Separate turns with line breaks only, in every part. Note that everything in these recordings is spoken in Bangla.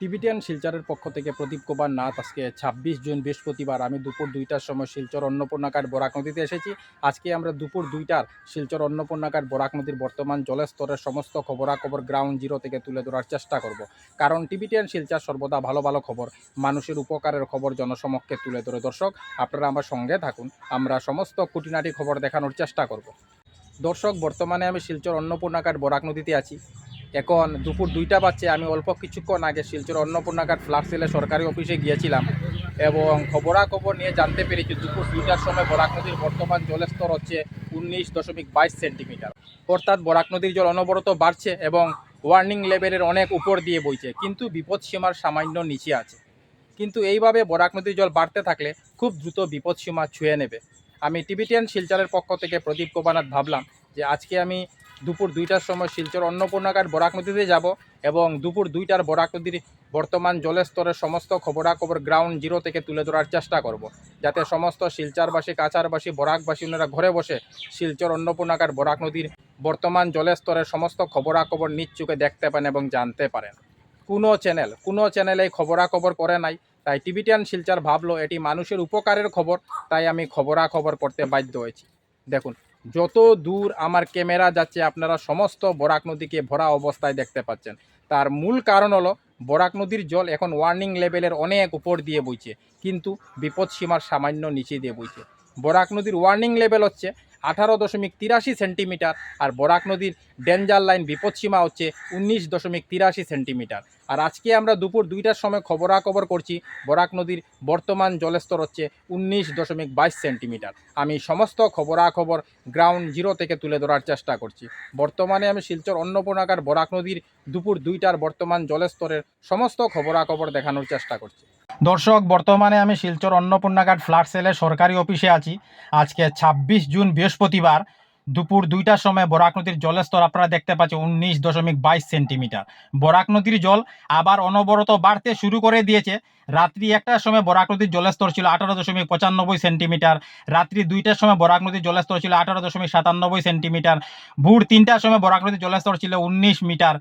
টিবিটিয়ান শিলচরের পক্ষ থেকে প্রদীপ কুমার নাথ, আজকে ছাব্বিশ জুন, বৃহস্পতিবার। আমি দুপুর দুইটার সময় শিলচর অন্নপূর্ণাকার বরাক নদীতে এসেছি। আজকে আমরা দুপুর দুইটার শিলচর অন্নপূর্ণাকার বরাক নদীর বর্তমান জলের স্তরের সমস্ত খবরাখবর গ্রাউন্ড জিরো থেকে তুলে ধরার চেষ্টা করব। কারণ টিবিটিয়ান শিলচর সর্বদা ভালো ভালো খবর। মানুষের উপকারের খবর জনসমক্ষে তুলে ধরে। দর্শক, আপনারা আমার সঙ্গে থাকুন। আমরা সমস্ত খুঁটিনাটি খবর দেখানোর চেষ্টা করব। দর্শক, বর্তমানে আমি শিলচর অন্নপূর্ণাকার বরাক নদীতে আছি। এখন দুপুর দুইটা বাজছে, আমি অল্প কিছুক্ষণ আগে শিলচর অন্নপূর্ণাঘাট ফ্লাড সেলে সরকারি অফিসে গিয়েছিলাম এবং খবরাখবর নিয়ে জানতে পেরেছি দুপুর দুইটার সময় বরাক নদীর বর্তমান জলের স্তর হচ্ছে উনিশ দশমিক বাইশ সেন্টিমিটার। অর্থাৎ বরাক নদীর জল অনবরত বাড়ছে এবং ওয়ার্নিং লেভেলের অনেক উপর দিয়ে বইছে, কিন্তু বিপদ সীমার সামান্য নিচে আছে। কিন্তু এইভাবে বরাক নদীর জল বাড়তে থাকলে খুব দ্রুত বিপদ সীমা ছুঁয়ে নেবে। আমি টিবিটিয়ান শিলচরের পক্ষ থেকে প্রদীপ কোবানাথ ভাবলাম যে আজকে আমি দুপুর দুইটার সময় শিলচর অন্নপূর্ণাঘাট বরাক নদীতে যাব এবং দুপুর দুইটার বরাক নদীর বর্তমান জলের স্তরের সমস্ত খবরাখবর গ্রাউন্ড জিরো থেকে তুলে ধরার চেষ্টা করব। যাতে সমস্ত শিলচারবাসী কাছারবাসী বরাকবাসী ওনারা ঘরে বসে শিলচর অন্নপূর্ণাঘাট বরাক নদীর বর্তমান জলের স্তরের সমস্ত খবরাখবর নিজ চোখে দেখতে পান এবং জানতে পারেন। কোনো চ্যানেল কোনো চ্যানেল এই খবরাখবর করে নাই, তাই টিভিটিয়ান শিলচার ভাবলো এটি মানুষের উপকারের খবর, তাই আমি খবরাখবর করতে বাধ্য হয়েছি। দেখুন যত দূর আমার ক্যামেরা যাচ্ছে, আপনারা সমস্ত বরাক নদীকে ভরা অবস্থায় দেখতে পাচ্ছেন। তার মূল কারণ হলো, বরাক নদীর জল এখন ওয়ার্নিং লেভেলের অনেক উপর দিয়ে বইছে, কিন্তু বিপদ সীমার সামান্য নিচে দিয়ে বইছে। বরাক নদীর ওয়ার্নিং লেভেল হচ্ছে আঠারো দশমিক তিরাশি সেন্টিমিটার, আর বরাক নদীর ডেঞ্জার লাইন বিপদসীমা হচ্ছে উনিশ দশমিক তিরাশি সেন্টিমিটার। আর আজকে আমরা দুপুর দুইটার সময় খবরাখবর করছি, বরাক নদীর বর্তমান জলস্তর হচ্ছে উনিশ দশমিক বাইশ সেন্টিমিটার। আমি সমস্ত খবরাখবর গ্রাউন্ড জিরো থেকে তুলে ধরার চেষ্টা করছি। বর্তমানে আমি শিলচর অন্নপূর্ণাকার বরাক নদীর দুপুর দুইটার বর্তমান জলস্তরের সমস্ত খবরাখবর দেখানোর চেষ্টা করছি। দর্শক, বর্তমানে আমি শিলচর অন্নপূর্ণাঘাট ফ্ল্যাট সেলের সরকারি অফিসে আছি। আজকে ছাব্বিশ জুন বৃহস্পতিবার দুপুর দুইটার সময় বরাক নদীর জলের স্তর আপনারা দেখতে পাচ্ছেন, উনিশ দশমিক বাইশ সেন্টিমিটার। বরাক নদীর জল আবার অনবরত বাড়তে শুরু করে দিয়েছে। রাত্রি একটার সময় বরাক নদীর জলের স্তর ছিল আঠারো দশমিক পঁচানব্বই সেন্টিমিটার। রাত্রি দুইটার সময় বরাক নদীর জলের স্তর ছিল আঠারো দশমিক সাতানব্বই সেন্টিমিটার। ভোর তিনটার সময় বরাক নদীর জলের স্তর ছিল উনিশ মিটার।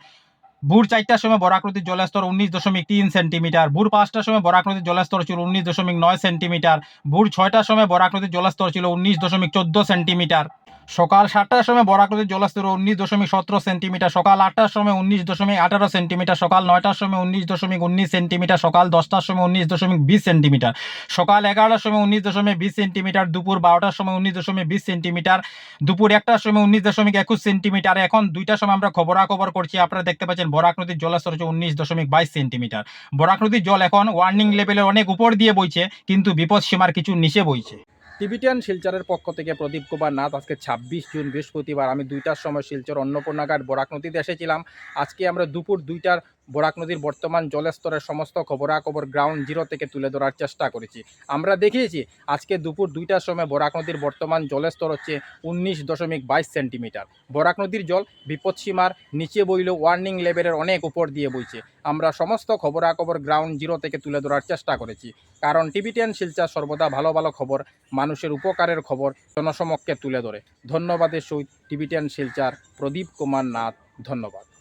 ভোর চারটার সময় বরাক নদীর জলস্তর উনিশ দশমিক তিন সেন্টিমিটার। ভোর পাঁচটার সময় বরাক নদীর জলস্তর ছিল উনিশ দশমিক নয় সেন্টিমিটার। ভোর ছয়টার সময় বরাক নদীর জলস্তর ছিল উনিশ দশমিক চোদ্দ সেন্টিমিটার। সকাল সাতটার সময় বরাক নদীর জলস্তর উনিশ দশমিক সতেরো সেন্টিমিটার, সকাল আটটার সময় উনিশ দশমিক আঠারো সেন্টিমিটার, সকাল নয়টার সময় উনিশ দশমিক উনিশ সেন্টিমিটার, সকাল দশটার সময় উনিশ দশমিক বিশ সেন্টিমিটার, সকাল এগারোটার সময় উনিশ দশমিক বিশ সেন্টিমিটার, দুপুর বারোটার সময় উনিশ দশমিক বিশ সেন্টিমিটার, দুপুর একটার সময় উনিশ দশমিক একুশ সেন্টিমিটার। এখন দুইটার সময় আমরা খবরাখবর করছি, আপনারা দেখতে পাচ্ছেন বরাক নদীর জলস্তর হচ্ছে উনিশ দশমিক বাইশ সেন্টিমিটার। বরাক নদীর জল এখন ওয়ার্নিং লেভেলের অনেক উপর দিয়ে বইছে, কিন্তু বিপদ সীমার কিছু নিচে বইছে। টিবিটিয়ান শিলচরের পক্ষ থেকে প্রদীপ কুমার নাথ, আজকে ছাব্বিশ জুন, বৃহস্পতিবার। আমি দুইটার সময় শিলচর অন্নপূর্ণাঘাট, বরাক নদীতে এসেছিলাম। আজকে আমরা দুপুর দুইটার বরাক নদীর বর্তমান জলস্তরের সমস্ত খবরাখবর গ্রাউন্ড জিরো থেকে তুলে ধরার চেষ্টা করেছি। আমরা দেখিয়েছি, আজকে দুপুর দুইটার সময় বরাক নদীর বর্তমান জলস্তর হচ্ছে উনিশ দশমিক বাইশ সেন্টিমিটার। বরাক নদীর জল বিপদসীমার নিচে বইলেও ওয়ার্নিং লেভেলের অনেক উপর দিয়ে বইছে। আমরা সমস্ত খবরাখবর গ্রাউন্ড জিরো থেকে তুলে ধরার চেষ্টা করেছি। কারণ টিভিটিয়ান শিলচর সর্বদা ভালো ভালো খবর, মানুষের উপকারের খবর জনসমক্ষে তুলে ধরে। ধন্যবাদের সহিত টিভিটিয়ান শিলচার প্রদীপ কুমার নাথ, ধন্যবাদ।